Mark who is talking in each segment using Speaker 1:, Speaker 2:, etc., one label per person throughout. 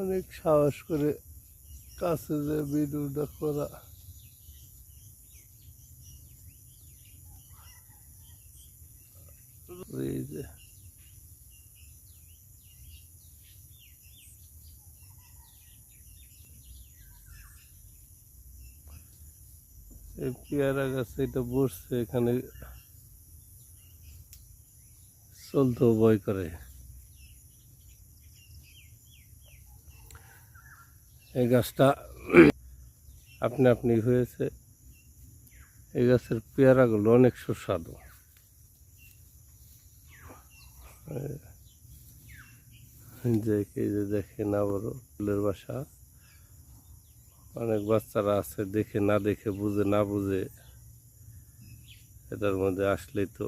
Speaker 1: অনেক সাহস করে কাছে যে ভিডিওটা করা। এই পেয়ারা গাছে এটা বসছে, এখানে চলতেও ভয় করে। এই গাছটা আপনি আপনি হয়েছে। এই গাছের পেয়ারাগুলো অনেক সুস্বাদু। যে যে দেখেন আবারও ফুলের বাসা। অনেক বাচ্চারা আছে, দেখে না দেখে, বুঝে না বুঝে, এটার মধ্যে আসলেই তো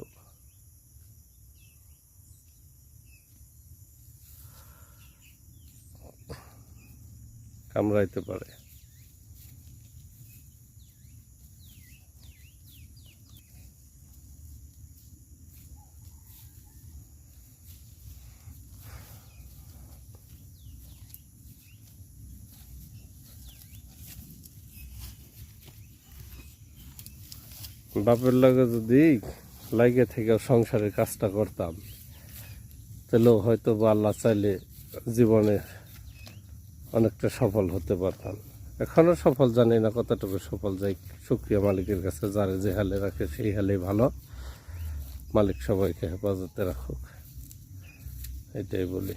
Speaker 1: কামড়াইতে পারে। বাপের লাগে যদি লাগে থেকে সংসারের কাজটা করতাম তাহলেও হয়তো বা আল্লাহ চাইলে জীবনে অনেকটা সফল হতে পারতাম। এখনও সফল জানি না কতটুকু সফল, যাই সুক্রিয়া মালিকের কাছে, যারে যে হালে রাখে সেই হালেই ভালো। মালিক সবাইকে হেফাজতে রাখুক। এটাই বলি।